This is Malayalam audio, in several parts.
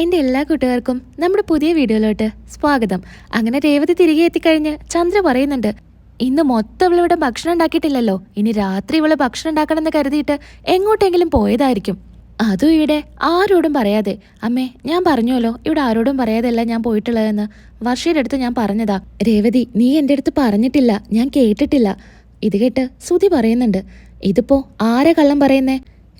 എന്റെ എല്ലാ കൂട്ടുകാർക്കും നമ്മുടെ പുതിയ വീഡിയോയിലോട്ട് സ്വാഗതം. അങ്ങനെ രേവതി തിരികെ എത്തിക്കഴിഞ്ഞ് ചന്ദ്ര പറയുന്നുണ്ട് ഇന്ന് മൊത്തം ഇവളിവിടെ ഭക്ഷണം ഉണ്ടാക്കിയിട്ടില്ലല്ലോ. ഇനി രാത്രി ഇവൾ ഭക്ഷണം ഉണ്ടാക്കണമെന്ന് കരുതിയിട്ട് എങ്ങോട്ടെങ്കിലും പോയതായിരിക്കും. അതും ഇവിടെ ആരോടും പറയാതെ. അമ്മേ ഞാൻ പറഞ്ഞുവല്ലോ ഇവിടെ ആരോടും പറയാതെയല്ല ഞാൻ പോയിട്ടുള്ളതെന്ന്. വർഷയുടെ അടുത്ത് ഞാൻ പറഞ്ഞതാ. രേവതി നീ എന്റെ അടുത്ത് പറഞ്ഞിട്ടില്ല ഞാൻ കേട്ടിട്ടില്ല. ഇത് കേട്ട് സുധി പറയുന്നുണ്ട് ഇതിപ്പോ ആരെ കള്ളം പറയുന്നേ?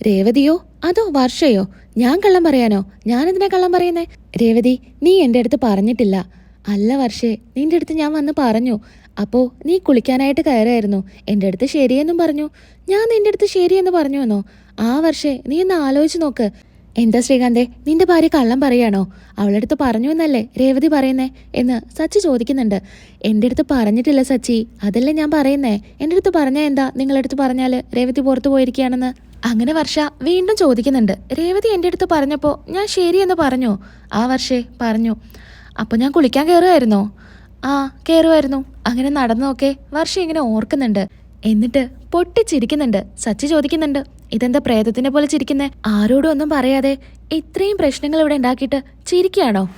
രേവതിയോ? അതോ വർഷയോ? ഞാൻ കള്ളം പറയാനോ? ഞാനെന്തിനാ കള്ളം പറയുന്നേ? രേവതി നീ എന്റെ അടുത്ത് പറഞ്ഞിട്ടില്ല. അല്ല വർഷേ നിന്റെ അടുത്ത് ഞാൻ വന്ന് പറഞ്ഞു. അപ്പോ നീ കുളിക്കാനായിട്ട് കയറായിരുന്നു എന്റെ അടുത്ത് ശരിയെന്നും പറഞ്ഞു. ഞാൻ നിന്റെ അടുത്ത് ശരിയെന്ന് പറഞ്ഞു എന്നോ? ആ വർഷേ നീ ഒന്ന് ആലോചിച്ച് നോക്ക്. എന്താ ശ്രീകാന്തേ നിന്റെ ഭാര്യ കള്ളം പറയാണോ? അവളുടെ അടുത്ത് പറഞ്ഞു എന്നല്ലേ രേവതി പറയുന്നേ എന്ന് സച്ചി ചോദിക്കുന്നുണ്ട്. എന്റെ അടുത്ത് പറഞ്ഞിട്ടില്ല സച്ചി. അതല്ലേ ഞാൻ പറയുന്നേ? എന്റെ അടുത്ത് പറഞ്ഞാൽ എന്താ നിങ്ങളടുത്ത് പറഞ്ഞാൽ രേവതി പുറത്തു പോയിരിക്കുകയാണെന്ന്? അങ്ങനെ വർഷ വീണ്ടും ചോദിക്കുന്നുണ്ട്. രേവതി എന്റെ അടുത്ത് പറഞ്ഞപ്പോൾ ഞാൻ ശരിയെന്ന് പറഞ്ഞു. ആ വർഷേ പറഞ്ഞു. അപ്പോൾ ഞാൻ കുളിക്കാൻ കയറുമായിരുന്നോ ആ കയറുമായിരുന്നു അങ്ങനെ നടന്നൊക്കെ വർഷ ഇങ്ങനെ ഓർക്കുന്നുണ്ട്. എന്നിട്ട് പൊട്ടിച്ചിരിക്കുന്നുണ്ട്. സച്ചി ചോദിക്കുന്നുണ്ട്. ഇതെന്താ പ്രേതത്തിനെ പോലെ ചിരിക്കുന്നേ? ആരോടും ഒന്നും പറയാതെ ഇത്രയും പ്രശ്നങ്ങൾ ഇവിടെ ഉണ്ടാക്കിയിട്ട് ചിരിക്കുകയാണോ?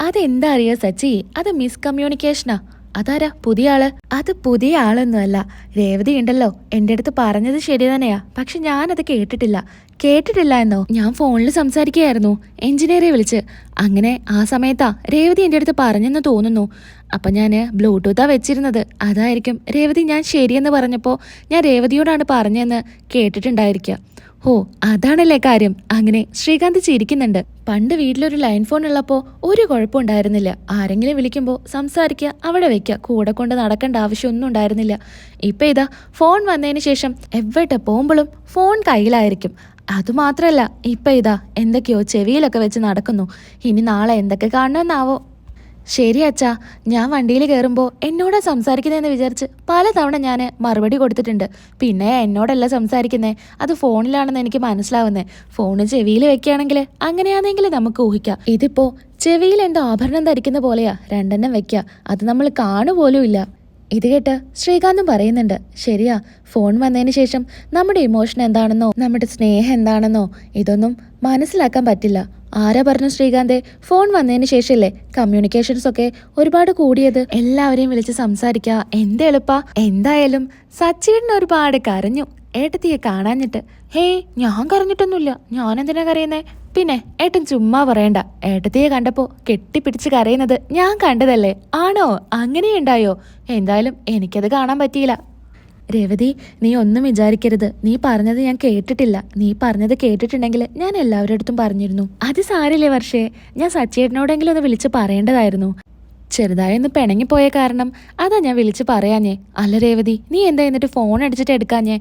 അതെന്താ അറിയാ സച്ചി? അത് മിസ്കമ്മ്യൂണിക്കേഷനാ അതാരാ? പുതിയ ആൾ? അത് പുതിയ ആളൊന്നുമല്ല. രേവതി ഉണ്ടല്ലോ. എന്റെ അടുത്ത് പറഞ്ഞത് ശരി തന്നെയാ. പക്ഷെ ഞാനത് കേട്ടിട്ടില്ല. കേട്ടിട്ടില്ല എന്നോ ഞാൻ ഫോണിൽ സംസാരിക്കുകയായിരുന്നു. എഞ്ചിനീയറെ വിളിച്ച്. അങ്ങനെ ആ സമയത്താ രേവതി എന്റെ അടുത്ത് പറഞ്ഞെന്ന് തോന്നുന്നു. അപ്പം ഞാൻ ബ്ലൂടൂത്താ വെച്ചിരുന്നത്. അതായിരിക്കും രേവതി ഞാൻ ശരിയെന്ന് പറഞ്ഞപ്പോൾ ഞാൻ രേവതിയോടാണ് പറഞ്ഞതെന്ന് കേട്ടിട്ടുണ്ടായിരിക്കുക. ഓ അതാണല്ലേ കാര്യം. അങ്ങനെ ശ്രീകാന്ത് ചിരിക്കുന്നുണ്ട്. പണ്ട് വീട്ടിലൊരു ലൈൻ ഫോൺ ഉള്ളപ്പോൾ ഒരു കുഴപ്പമുണ്ടായിരുന്നില്ല ആരെങ്കിലും വിളിക്കുമ്പോൾ സംസാരിക്കുക അവിടെ വെക്കുക കൂടെ കൊണ്ട് നടക്കേണ്ട ആവശ്യമൊന്നും ഉണ്ടായിരുന്നില്ല. ഇപ്പം ഇതാ ഫോൺ വന്നതിന് ശേഷം എവിടെ പോകുമ്പോഴും ഫോൺ കയ്യിലായിരിക്കും. അതുമാത്രല്ല ഇപ്പം ഇതാ എന്തൊക്കെയോ ചെവിയിലൊക്കെ വെച്ച് നടക്കുന്നു. ഇനി നാളെ എന്തൊക്കെ കാണണമെന്നാവോ? ശരി അച്ഛാ ഞാൻ വണ്ടിയിൽ കയറുമ്പോൾ എന്നോടാ സംസാരിക്കുന്നതെന്ന് വിചാരിച്ച് പലതവണ ഞാൻ മറുപടി കൊടുത്തിട്ടുണ്ട്. പിന്നെ എന്നോടല്ല സംസാരിക്കുന്നത് അത് ഫോണിലാണെന്ന് എനിക്ക് മനസ്സിലാവുന്നത് ഫോണ് ചെവിയിൽ വെക്കുകയാണെങ്കിൽ അങ്ങനെയാണെങ്കിൽ നമുക്ക് ഊഹിക്കാം. ഇതിപ്പോൾ ചെവിയിൽ എന്തോ ആഭരണം ധരിക്കുന്ന പോലെയാ രണ്ടെണ്ണം വെക്കുക അത് നമ്മൾ കാണുപോലും ഇല്ല ഇത് കേട്ട് ശ്രീകാന്തും പറയുന്നുണ്ട് ശരിയാ ഫോൺ വന്നതിന് ശേഷം നമ്മുടെ ഇമോഷൻ എന്താണെന്നോ നമ്മുടെ സ്നേഹം എന്താണെന്നോ ഇതൊന്നും മനസ്സിലാക്കാൻ പറ്റില്ല. ആരാ പറഞ്ഞു ശ്രീകാന്തെ ഫോൺ വന്നതിന് ശേഷമല്ലേ കമ്മ്യൂണിക്കേഷൻസ് ഒക്കെ ഒരുപാട് കൂടിയത്? എല്ലാവരെയും വിളിച്ച് സംസാരിക്കുക എളുപ്പ. എന്തായാലും സച്ചിൻ ഒരുപാട് കരഞ്ഞു ഏട്ടത്തിയെ കാണാഞ്ഞിട്ട്. ഹേയ് ഞാൻ കരഞ്ഞിട്ടൊന്നുമില്ല. ഞാൻ എന്തിനാ കരയുന്നേ? പിന്നെ ഏട്ടൻ ചുമ്മാ പറയണ്ട. ഏട്ടത്തിയെ കണ്ടപ്പോ കെട്ടിപ്പിടിച്ച് കരയുന്നത് ഞാൻ കണ്ടതല്ലേ? ആണോ? അങ്ങനെ അങ്ങനെയുണ്ടായോ? എന്തായാലും എനിക്കത് കാണാൻ പറ്റിയില്ല. രവതി നീ ഒന്നും വിചാരിക്കരുത്. നീ പറഞ്ഞത് ഞാൻ കേട്ടിട്ടില്ല. നീ പറഞ്ഞത് കേട്ടിട്ടുണ്ടെങ്കിൽ ഞാൻ എല്ലാവരുടെ അടുത്തും പറഞ്ഞിരുന്നു. അത് സാരില്ലേ വർഷേ? ഞാൻ സച്ചേട്ടനോടെങ്കിലും ഒന്ന് വിളിച്ച് പറയേണ്ടതായിരുന്നു. ചെറുതായി ഒന്ന് പിണങ്ങിപ്പോയ കാരണം അതാ ഞാൻ വിളിച്ച് പറയാഞ്ഞേ. അല്ല രേവതി നീ എന്താ എന്നിട്ട് ഫോൺ അടിച്ചിട്ട് എടുക്കാഞ്ഞേ?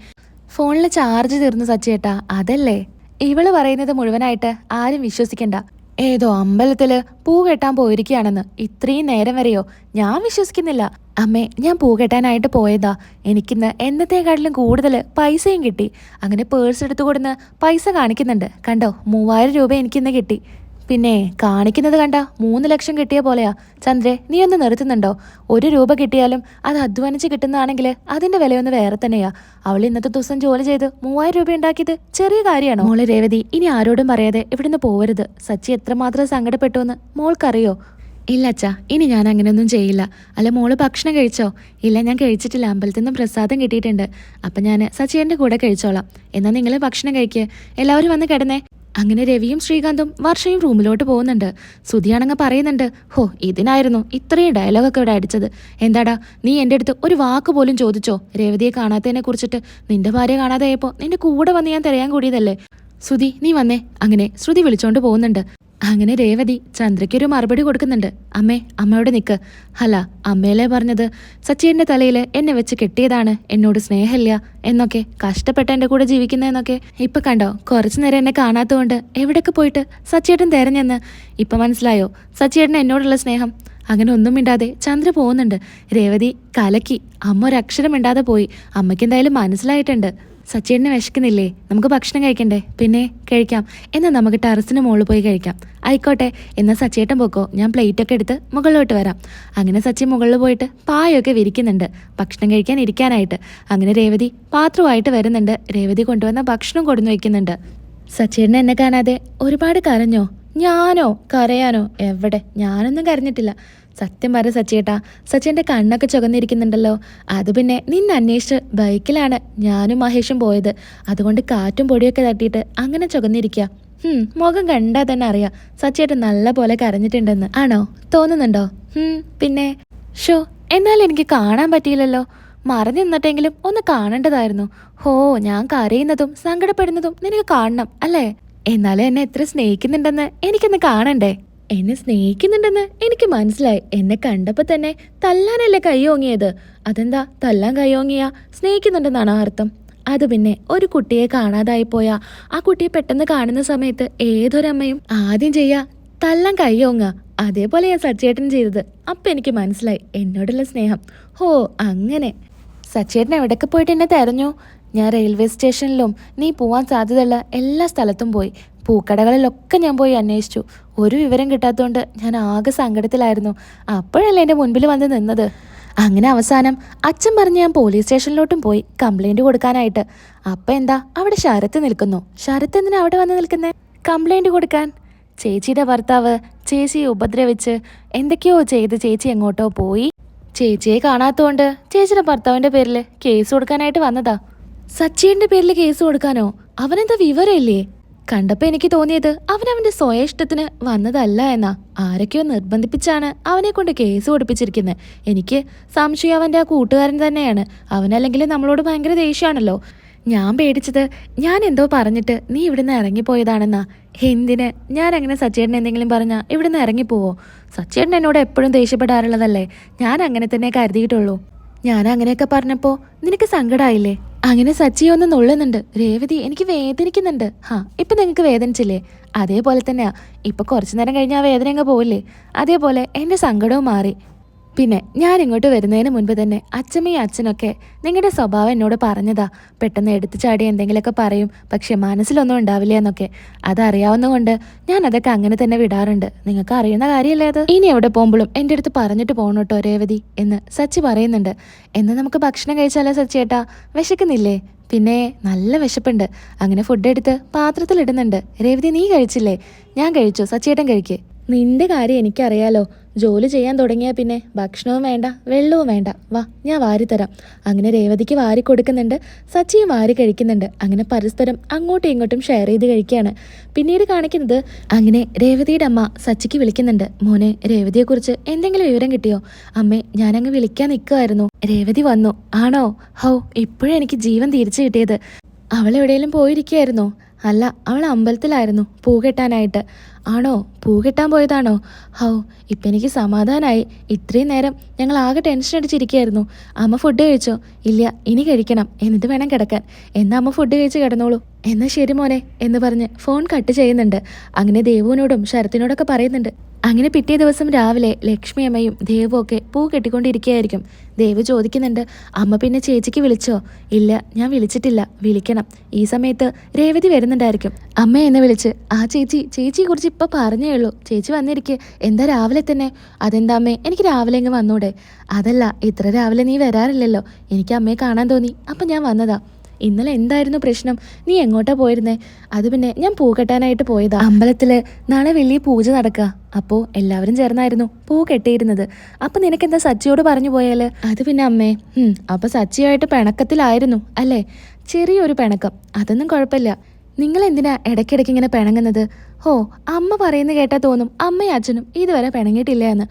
ഫോണിൽ ചാർജ് തീർന്നു സച്ചേട്ടാ അതല്ലേ? ഇവൾ പറയുന്നത് മുഴുവനായിട്ട് ആരും വിശ്വസിക്കണ്ട. ഏതോ അമ്പലത്തിൽ പൂ കെട്ടാൻ പോയിരിക്കുകയാണെന്ന് ഇത്രയും നേരം വരെയോ ഞാൻ വിശ്വസിക്കുന്നില്ല. അമ്മേ ഞാൻ പൂ കെട്ടാനായിട്ട് പോയതാ. എനിക്കിന്ന് എന്നത്തേക്കാട്ടിലും കൂടുതൽ പൈസയും കിട്ടി. അങ്ങനെ പേഴ്സ് എടുത്തു കൊടുന്ന് പൈസ കാണിക്കുന്നുണ്ട്. കണ്ടോ മൂവായിരം രൂപ എനിക്കിന്ന് കിട്ടി. പിന്നെ കാണിക്കുന്നത് കണ്ട മൂന്ന് ലക്ഷം കിട്ടിയ പോലെയാ. ചന്ദ്രെ നീ ഒന്ന് നിർത്തുന്നുണ്ടോ? ഒരു രൂപ കിട്ടിയാലും അത് അധ്വാനിച്ച് കിട്ടുന്നതാണെങ്കിൽ അതിന്റെ വിലയൊന്ന് വേറെ തന്നെയാ. അവൾ ഇന്നത്തെ ദിവസം ജോലി ചെയ്ത് മൂവായിരം രൂപ ഉണ്ടാക്കിയത് ചെറിയ കാര്യമാണോ? മോളെ രേവതി ഇനി ആരോടും പറയാതെ ഇവിടുന്ന് പോവരുത്. സച്ചി എത്രമാത്രം സങ്കടപ്പെട്ടു എന്ന് മോൾക്കറിയോ? ഇല്ല അച്ഛാ ഇനി ഞാൻ അങ്ങനെയൊന്നും ചെയ്യില്ല. അല്ല മോൾ ഭക്ഷണം കഴിച്ചോ? ഇല്ല ഞാൻ കഴിച്ചിട്ടില്ല. അമ്പലത്തിൽ നിന്നും പ്രസാദം കിട്ടിയിട്ടുണ്ട്. അപ്പം ഞാൻ സച്ചിയന്റെ കൂടെ കഴിച്ചോളാം. എന്നാൽ നിങ്ങൾ ഭക്ഷണം കഴിക്കുക എല്ലാവരും വന്ന് കിടന്നേ. അങ്ങനെ രവിയും ശ്രീകാന്തും വർഷയും റൂമിലോട്ട് പോകുന്നുണ്ട്. സുധിയാണങ്ങ് പറയുന്നുണ്ട് ഹോ ഇതിനായിരുന്നു ഇത്രയും ഡയലോഗൊക്കെ ഇവിടെ അടിച്ചത്. എന്താടാ നീ എന്റെ അടുത്ത് ഒരു വാക്ക് പോലും ചോദിച്ചോ? രേവതിയെ കാണാത്തതിനെ കുറിച്ചിട്ട് നിന്റെ ഭാര്യ കാണാതായപ്പോ നിന്റെ കൂടെ വന്ന് ഞാൻ തിരയാൻ കൂടിയതല്ലേ? ശ്രുതി നീ വന്നേ. അങ്ങനെ ശ്രുതി വിളിച്ചോണ്ട് പോകുന്നുണ്ട്. അങ്ങനെ രേവതി ചന്ദ്രയ്ക്കൊരു മറുപടി കൊടുക്കുന്നുണ്ട്. അമ്മേ അമ്മയോട് നിക്ക്. അല്ല അമ്മയല്ലേ പറഞ്ഞത്? സച്ചിന്റെ തലയിൽ എന്നെ വെച്ച് കെട്ടിയതാണ്. എന്നോട് സ്നേഹമില്ല. എന്നൊക്കെ കഷ്ടപ്പെട്ട എന്റെ കൂടെ ജീവിക്കുന്നതെന്നൊക്കെ. ഇപ്പൊ കണ്ടോ കുറച്ചു നേരം എന്നെ കാണാത്തതുകൊണ്ട് എവിടെയൊക്കെ പോയിട്ട് സച്ചിയേട്ടൻ തെരഞ്ഞെന്ന്? ഇപ്പൊ മനസ്സിലായോ? സച്ചിയേട്ടൻ എന്നോടുള്ള സ്നേഹം. അങ്ങനെ ഒന്നും മിണ്ടാതെ ചന്ദ്ര പോകുന്നുണ്ട്. രേവതി കലക്കി. അമ്മ ഒരക്ഷരം മിണ്ടാതെ പോയി. അമ്മയ്ക്ക് എന്തായാലും മനസ്സിലായിട്ടുണ്ട്. സച്ചേട്ടന് വിശക്കുന്നില്ലേ? നമുക്ക് ഭക്ഷണം കഴിക്കണ്ടേ? പിന്നെ കഴിക്കാം. എന്നാൽ നമുക്ക് ടെറസിന് മുകളിൽ പോയി കഴിക്കാം. ആയിക്കോട്ടെ എന്നാൽ സച്ചേട്ടൻ പോക്കോ. ഞാൻ പ്ലേറ്റൊക്കെ എടുത്ത് മുകളിലോട്ട് വരാം. അങ്ങനെ സച്ചി മുകളിൽ പോയിട്ട് പായൊക്കെ വിരിക്കുന്നുണ്ട്. ഭക്ഷണം കഴിക്കാൻ ഇരിക്കാനായിട്ട്. അങ്ങനെ രേവതി പാത്രമായിട്ട് വരുന്നുണ്ട്. രേവതി കൊണ്ടുവന്ന ഭക്ഷണം കൊടുന്നു വയ്ക്കുന്നുണ്ട് സച്ചേട്ടൻ എന്നെ കാണാതെ ഒരുപാട് കരഞ്ഞോ? ഞാനോ? കരയാനോ? എവിടെ? ഞാനൊന്നും കരഞ്ഞിട്ടില്ല. സത്യം പറ സച്ചേട്ടാ. സച്ചിന്റെ കണ്ണൊക്കെ ചുകന്നിരിക്കുന്നുണ്ടല്ലോ അത് പിന്നെ നിന്നെ അന്വേഷിച്ച് ബൈക്കിലാണ് ഞാനും മഹേഷും പോയത്. അതുകൊണ്ട് കാറ്റും പൊടിയൊക്കെ തട്ടിയിട്ട് അങ്ങനെ ചുകന്നിരിക്കുക ഹും മുഖം കണ്ടാൽ തന്നെ അറിയാം. സച്ചേട്ടൻ നല്ല പോലെ കരഞ്ഞിട്ടുണ്ടെന്ന്. ആണോ? തോന്നുന്നുണ്ടോ? ഹും പിന്നെ? ഷോ എന്നാൽ എനിക്ക് കാണാൻ പറ്റിയില്ലല്ലോ. മറഞ്ഞു നിന്നിട്ടെങ്കിലും ഒന്ന് കാണേണ്ടതായിരുന്നു. ഹോ ഞാൻ കരയുന്നതും സങ്കടപ്പെടുന്നതും നിനക്ക് കാണണം അല്ലേ? എന്നാലും എന്നെ എത്ര സ്നേഹിക്കുന്നുണ്ടെന്ന് എനിക്കൊന്ന് കാണണ്ടേ? എന്നെ സ്നേഹിക്കുന്നുണ്ടെന്ന് എനിക്ക് മനസ്സിലായി. എന്നെ കണ്ടപ്പോൾ തന്നെ തല്ലാനല്ലേ കൈയോങ്ങിയത് അതെന്താ? തല്ലാൻ കൈയോങ്ങിയ സ്നേഹിക്കുന്നുണ്ടെന്നാണ് അർത്ഥം. അത് പിന്നെ ഒരു കുട്ടിയെ കാണാതായി പോയാ. ആ കുട്ടിയെ പെട്ടെന്ന് കാണുന്ന സമയത്ത് ഏതൊരമ്മയും ആദ്യം ചെയ്യാ തല്ലാൻ കൈയോങ്ങ അതേപോലെ ഞാൻ സച്ചേട്ടൻ ചെയ്തത്. അപ്പൊ എനിക്ക് മനസ്സിലായി എന്നോടുള്ള സ്നേഹം. ഹോ അങ്ങനെ. സച്ചേട്ടൻ എവിടെയൊക്കെ പോയിട്ട് എന്നെ തെരഞ്ഞു? ഞാൻ റെയിൽവേ സ്റ്റേഷനിലും നീ പോവാൻ സാധ്യതയുള്ള എല്ലാ സ്ഥലത്തും പോയി. പൂക്കടകളിലൊക്കെ ഞാൻ പോയി അന്വേഷിച്ചു. ഒരു വിവരം കിട്ടാത്തതുകൊണ്ട് ഞാൻ ആകെ സങ്കടത്തിലായിരുന്നു. അപ്പോഴല്ലേ എന്റെ മുൻപിൽ വന്ന് നിന്നത്? അങ്ങനെ അവസാനം അച്ഛൻ പറഞ്ഞ് ഞാൻ പോലീസ് സ്റ്റേഷനിലോട്ടും പോയി കംപ്ലൈന്റ് കൊടുക്കാനായിട്ട്. അപ്പം എന്താ അവിടെ ശരത്ത് നിൽക്കുന്നു. ശരത്ത് എന്തിനാ അവിടെ വന്ന് നിൽക്കുന്നത് കംപ്ലൈന്റ് കൊടുക്കാൻ? ചേച്ചിയുടെ ഭർത്താവ് ചേച്ചിയെ ഉപദ്രവിച്ച് എന്തൊക്കെയോ ചെയ്ത് ചേച്ചി എങ്ങോട്ടോ പോയി. ചേച്ചിയെ കാണാത്തതുകൊണ്ട് ചേച്ചിയുടെ ഭർത്താവിന്റെ പേരിൽ കേസ് കൊടുക്കാനായിട്ട് വന്നതാ. സച്ചിന്റെ പേരിൽ കേസ് കൊടുക്കാനോ? അവനെന്താ വിവരമില്ലേ? കണ്ടപ്പോ എനിക്ക് തോന്നിയത് അവൻ അവന്റെ സ്വയ ഇഷ്ടത്തിന് വന്നതല്ല എന്നാ. ആരൊക്കെയോ നിർബന്ധിപ്പിച്ചാണ് അവനെ കൊണ്ട് കേസ് കൊടുപ്പിച്ചിരിക്കുന്നത് എനിക്ക് സംശയം അവന്റെ ആ കൂട്ടുകാരൻ തന്നെയാണ്. അവനല്ലെങ്കിൽ നമ്മളോട് ഭയങ്കര ദേഷ്യമാണല്ലോ. ഞാൻ പേടിച്ചത് ഞാൻ എന്തോ പറഞ്ഞിട്ട് നീ ഇവിടുന്ന് ഇറങ്ങിപ്പോയതാണെന്നാ. എന്തിന്? ഞാൻ അങ്ങനെ സച്ചേട്ടൻ എന്തെങ്കിലും പറഞ്ഞാൽ ഇവിടുന്ന് ഇറങ്ങിപ്പോവോ? സച്ചേട്ടൻ എന്നോട് എപ്പോഴും ദേഷ്യപ്പെടാറുള്ളതല്ലേ. ഞാൻ അങ്ങനെ തന്നെ കരുതിയിട്ടുള്ളൂ. ഞാൻ അങ്ങനെയൊക്കെ പറഞ്ഞപ്പോ നിനക്ക് സങ്കടായില്ലേ? അങ്ങനെ സച്ചി ഒന്ന് നുള്ളുന്നുണ്ട്. രേവതി എനിക്ക് വേദനിക്കുന്നുണ്ട്. ഹാ ഇപ്പൊ നിങ്ങക്ക് വേദനിച്ചില്ലേ? അതേപോലെ തന്നെയാ. ഇപ്പൊ കുറച്ചു നേരം കഴിഞ്ഞാൽ ആ വേദന അങ്ങ് പോവില്ലേ? അതേപോലെ എന്റെ സങ്കടവും മാറി. പിന്നെ ഞാൻ ഇങ്ങോട്ട് വരുന്നതിന് മുൻപ് തന്നെ അച്ഛമ്മയും അച്ഛനൊക്കെ നിങ്ങളുടെ സ്വഭാവം എന്നോട് പറഞ്ഞതാ. പെട്ടെന്ന് എടുത്തു ചാടി എന്തെങ്കിലുമൊക്കെ പറയും. പക്ഷെ മനസ്സിലൊന്നും ഉണ്ടാവില്ല എന്നൊക്കെ. അതറിയാവുന്നതുകൊണ്ട് ഞാൻ അതൊക്കെ അങ്ങനെ തന്നെ വിടാറുണ്ട്. നിങ്ങൾക്ക് അറിയുന്ന കാര്യമല്ലേ അത്? ഇനി എവിടെ പോകുമ്പോഴും എന്റെ അടുത്ത് പറഞ്ഞിട്ട് പോകണം കേട്ടോ രേവതി എന്ന് സച്ചി പറയുന്നുണ്ട്. എന്ന് നമുക്ക് ഭക്ഷണം കഴിച്ചാലോ സച്ചിയേട്ടാ? വിശക്കുന്നില്ലേ? പിന്നെ നല്ല വിശപ്പുണ്ട്. അങ്ങനെ ഫുഡ് എടുത്ത് പാത്രത്തിലിടുന്നുണ്ട് രേവതി നീ കഴിച്ചില്ലേ? ഞാൻ കഴിച്ചു? സച്ചിയേട്ടൻ കഴിക്ക്. നിന്റെ കാര്യം എനിക്കറിയാലോ. ജോലി ചെയ്യാൻ തുടങ്ങിയാൽ പിന്നെ ഭക്ഷണവും വേണ്ട വെള്ളവും വേണ്ട. വാ ഞാൻ വാരിത്തരാം. അങ്ങനെ രേവതിക്ക് വാരി കൊടുക്കുന്നുണ്ട് സച്ചിയും വാരി കഴിക്കുന്നുണ്ട്. അങ്ങനെ പരസ്പരം അങ്ങോട്ടും ഇങ്ങോട്ടും ഷെയർ ചെയ്ത് കഴിക്കുകയാണ്. പിന്നീട് കാണിക്കുന്നത് അങ്ങനെ രേവതിയുടെ അമ്മ സച്ചിക്ക് വിളിക്കുന്നുണ്ട്. മോനെ രേവതിയെക്കുറിച്ച് എന്തെങ്കിലും വിവരം കിട്ടിയോ? അമ്മേ ഞാനങ്ങ് വിളിക്കാൻ നിൽക്കുമായിരുന്നു രേവതി വന്നു. ആണോ? ഹൗ ഇപ്പോഴെനിക്ക് ജീവൻ തിരിച്ചു കിട്ടിയത്. അവൾ എവിടെയെങ്കിലും പോയിരിക്കുകയായിരുന്നോ അല്ല അവൾ അമ്പലത്തിലായിരുന്നു പൂ കെട്ടാനായിട്ട്. ആണോ? പൂ കെട്ടാൻ പോയതാണോ? ഹൗ ഇപ്പം എനിക്ക് സമാധാനമായി ഇത്രയും നേരം ഞങ്ങൾ ആകെ ടെൻഷൻ അടിച്ചിരിക്കുകയായിരുന്നു. അമ്മ ഫുഡ് കഴിച്ചോ? ഇല്ല ഇനി കഴിക്കണം. എന്നിട്ട് വേണം കിടക്കാൻ. എന്നാ അമ്മ ഫുഡ് കഴിച്ച് കിടന്നോളൂ. എന്നാൽ ശരി മോനെ എന്ന് പറഞ്ഞ് ഫോൺ കട്ട് ചെയ്യുന്നുണ്ട്. അങ്ങനെ ദേവുവിനോടും ശരത്തിനോടൊക്കെ പറയുന്നുണ്ട്. അങ്ങനെ പിറ്റേ ദിവസം രാവിലെ ലക്ഷ്മി അമ്മയും ദേവും ഒക്കെ പൂ കെട്ടിക്കൊണ്ടിരിക്കുകയായിരിക്കും. ദേവ് ചോദിക്കുന്നുണ്ട് അമ്മ പിന്നെ ചേച്ചിക്ക് വിളിച്ചോ? ഇല്ല ഞാൻ വിളിച്ചിട്ടില്ല. വിളിക്കണം. ഈ സമയത്ത് രേവതി വരുന്നുണ്ടായിരിക്കും. അമ്മ എന്നെ വിളിച്ച് ആ ചേച്ചി ചേച്ചിയെ കുറിച്ച് ഇപ്പൊ പറഞ്ഞേ ഉള്ളൂ. ചേച്ചി വന്നിരിക്കെ. എന്താ രാവിലെ തന്നെ? അതെന്താ അമ്മേ എനിക്ക് രാവിലെ ഇങ്ങ് വന്നൂടെ. അതല്ല ഇത്ര രാവിലെ നീ വരാറില്ലല്ലോ. എനിക്ക് അമ്മയെ കാണാൻ തോന്നി. അപ്പൊ ഞാൻ വന്നതാ. ഇന്നലെ എന്തായിരുന്നു പ്രശ്നം? നീ എങ്ങോട്ടാ പോയിരുന്നേ? അത് പിന്നെ ഞാൻ പൂ കെട്ടാനായിട്ട് പോയതാ. അമ്പലത്തിൽ നാളെ വലിയ പൂജ നടക്കുക അപ്പോ എല്ലാവരും ചേർന്നായിരുന്നു പൂ കെട്ടിയിരുന്നത്. അപ്പൊ നിനക്കെന്താ സച്ചിയോട് പറഞ്ഞു പോയാൽ? അത് പിന്നെ അമ്മേ അപ്പൊ സച്ചിയായിട്ട് പിണക്കത്തിലായിരുന്നു അല്ലേ? ചെറിയൊരു പിണക്കം അതൊന്നും കുഴപ്പമില്ല. നിങ്ങൾ എന്തിനാ ഇടയ്ക്കിടയ്ക്ക് ഇങ്ങനെ പിണങ്ങുന്നത്? ഹോ അമ്മ പറയുന്ന കേട്ടാ തോന്നും അമ്മയും അച്ഛനും ഇതുവരെ പിണങ്ങിയിട്ടില്ല എന്ന്.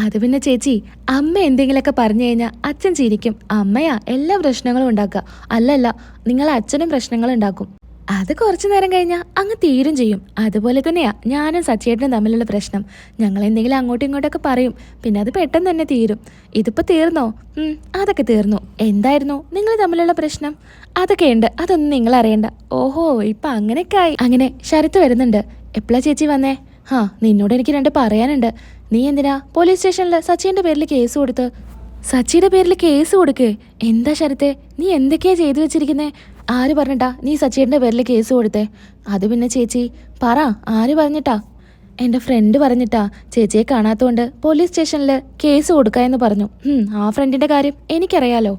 അത് പിന്നെ ചേച്ചി അമ്മ എന്തെങ്കിലുമൊക്കെ പറഞ്ഞു കഴിഞ്ഞാൽ അച്ഛൻ ചിരിക്കും. അമ്മയാ എല്ലാ പ്രശ്നങ്ങളും ഉണ്ടാക്കുക. അല്ലല്ല നിങ്ങൾ അച്ഛനും പ്രശ്നങ്ങൾ ഉണ്ടാക്കും. അത് കുറച്ചു നേരം കഴിഞ്ഞാൽ അങ്ങ് തീരും ചെയ്യും. അതുപോലെ തന്നെയാ ഞാനും സച്ചേട്ടനും തമ്മിലുള്ള പ്രശ്നം. ഞങ്ങൾ എന്തെങ്കിലും അങ്ങോട്ടും ഇങ്ങോട്ടൊക്കെ പറയും. പിന്നെ അത് പെട്ടെന്ന് തന്നെ തീരും. ഇതിപ്പോൾ തീർന്നോ? അതൊക്കെ തീർന്നു. എന്തായിരുന്നു നിങ്ങൾ തമ്മിലുള്ള പ്രശ്നം? അതൊക്കെ ഉണ്ട്. അതൊന്നും നിങ്ങൾ അറിയണ്ട. ഓഹോ ഇപ്പൊ അങ്ങനെയൊക്കെ ആയി. അങ്ങനെ ശരത്ത് വരുന്നുണ്ട്. എപ്പോഴാ ചേച്ചി വന്നേ? ഹാ നിന്നോട് എനിക്ക് രണ്ട് പറയാനുണ്ട്. നീ എന്തിനാ പോലീസ് സ്റ്റേഷനിൽ സച്ചിന്റെ പേരിൽ കേസ് കൊടുത്ത്? സച്ചിയുടെ പേരിൽ കേസ് കൊടുക്കേ. എന്താ ശരത്തെ? നീ എന്തൊക്കെയാ ചെയ്തു വെച്ചിരിക്കുന്നേ? ആര് പറഞ്ഞിട്ടാ നീ സച്ചിയുടെ പേരിൽ കേസ് കൊടുത്തേ? അത് പിന്നെ ചേച്ചി പറ ആര് പറഞ്ഞിട്ടാ? എന്റെ ഫ്രണ്ട് പറഞ്ഞിട്ടാ ചേച്ചിയെ കാണാത്തോണ്ട് പോലീസ് സ്റ്റേഷനിൽ കേസ് കൊടുക്കാമെന്ന് പറഞ്ഞു. ഹും, ആ ഫ്രണ്ടിന്റെ കാര്യം എനിക്കറിയാലോ.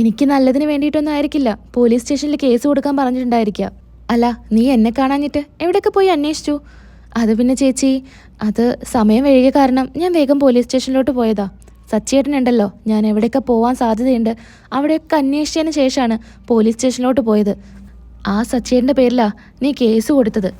എനിക്ക് നല്ലതിന് വേണ്ടിയിട്ടൊന്നും ആയിരിക്കില്ല പോലീസ് സ്റ്റേഷനിൽ കേസ് കൊടുക്കാൻ പറഞ്ഞിട്ടുണ്ടായിരിക്കുക. അല്ല നീ എന്നെ കാണാഞ്ഞിട്ട് എവിടെയൊക്കെ പോയി അന്വേഷിച്ചു? അത് പിന്നെ ചേച്ചി അത് സമയം വൈകിയ കാരണം ഞാൻ വേഗം പോലീസ് സ്റ്റേഷനിലോട്ട് പോയതാ. സച്ചേട്ടനുണ്ടല്ലോ ഞാൻ എവിടെയൊക്കെ പോവാൻ സാധ്യതയുണ്ട് അവിടെയൊക്കെ അന്വേഷിച്ചതിന് ശേഷമാണ് പോലീസ് സ്റ്റേഷനിലോട്ട് പോയത്. ആ സച്ചേട്ടന്റെ പേരിലാ നീ കേസ് കൊടുത്തത്.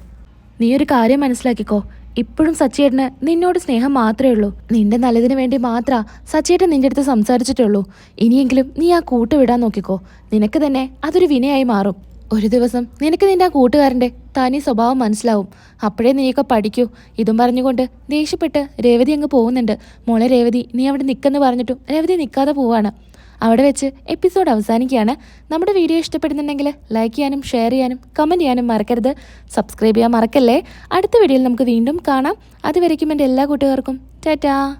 നീ ഒരു കാര്യം മനസ്സിലാക്കിക്കോ ഇപ്പോഴും സച്ചേട്ടന് നിന്നോട് സ്നേഹം മാത്രമേ ഉള്ളൂ. നിന്റെ നല്ലതിന് വേണ്ടി മാത്രാ സച്ചേട്ടൻ നിന്റെ അടുത്ത് സംസാരിച്ചിട്ടുള്ളൂ. ഇനിയെങ്കിലും നീ ആ കൂട്ട് വിടാൻ നോക്കിക്കോ. നിനക്ക് തന്നെ അതൊരു വിനയായി മാറും. ഒരു ദിവസം നിനക്ക് നിന്റെ ആ കൂട്ടുകാരന്റെ തനി സ്വഭാവം മനസ്സിലാവും. അപ്പോഴേ നീയൊക്കെ പഠിക്കൂ. ഇതും പറഞ്ഞുകൊണ്ട് ദേഷ്യപ്പെട്ട് രേവതി അങ്ങ് പോകുന്നുണ്ട്. മോളെ രേവതി നീ അവിടെ നിൽക്കെന്ന് പറഞ്ഞിട്ടും രേവതി നിൽക്കാതെ പോവാണ്. അവിടെ വെച്ച് എപ്പിസോഡ് അവസാനിക്കുകയാണ്. നമ്മുടെ വീഡിയോ ഇഷ്ടപ്പെടുന്നുണ്ടെങ്കിൽ ലൈക്ക് ചെയ്യാനും ഷെയർ ചെയ്യാനും കമന്റ് ചെയ്യാനും മറക്കരുത്. സബ്സ്ക്രൈബ് ചെയ്യാൻ മറക്കല്ലേ? അടുത്ത വീഡിയോയിൽ നമുക്ക് വീണ്ടും കാണാം. അതുവരയ്ക്കും എന്റെ എല്ലാ കൂട്ടുകാർക്കും. ടാറ്റാ.